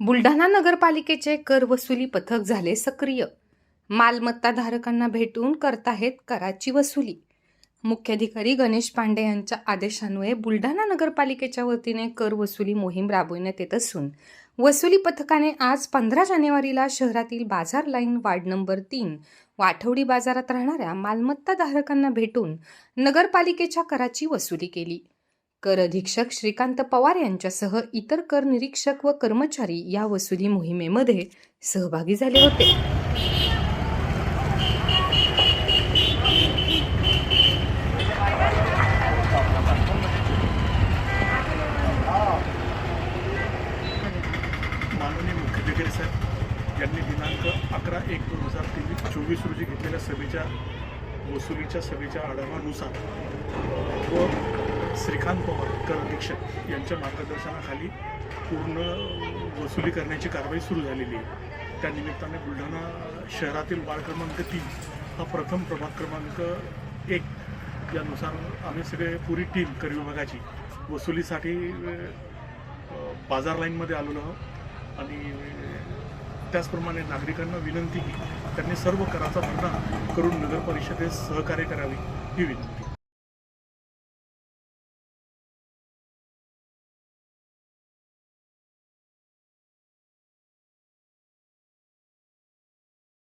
बुलढाणा नगरपालिकेचे कर वसुली पथक झाले सक्रिय. मालमत्ता धारकांना भेटून करताहेत कराची वसुली. मुख्याधिकारी गणेश पांडे यांच्या आदेशान्वये बुलढाणा नगरपालिकेच्या वतीने कर वसुली मोहीम राबविण्यात येत असून वसुली पथकाने आज पंधरा जानेवारीला शहरातील बाजार लाईन वार्ड नंबर तीन वाठवडी बाजारात राहणाऱ्या मालमत्ता धारकांना भेटून नगरपालिकेच्या कराची वसुली केली. कर अधीक्षक श्रीकांत पवार यांच्यासह इतर कर निरीक्षक व कर्मचारी या वसुली मोहिमेमध्ये सहभागी झाले होते. माननीय मुख्याधिकारी साहेब यांनी दिनांक अकरा एक दोन हजार तेवीस चोवीस रोजी घेतलेल्या सभेच्या वसुलीच्या सभेच्या आढावानुसार व श्रीकांत पवार कर अधीक्षक यांच्या मार्गदर्शनाखाली पूर्ण वसुली करण्याची कारवाई सुरू झालेली आहे. त्या निमित्ताने बुलढाणा शहरातील वार्ड क्रमांक तीन हा प्रथम प्रभाग क्रमांक एक. यानुसार आम्ही सगळे पुरी टीम कर विभागाची वसुलीसाठी बाजार लाईनमध्ये आलेलो आहोत. आणि त्याचप्रमाणे नागरिकांना विनंती की त्यांनी सर्व कराचा भरणा करून नगर परिषदेस सहकार्य करावे ही विनंती.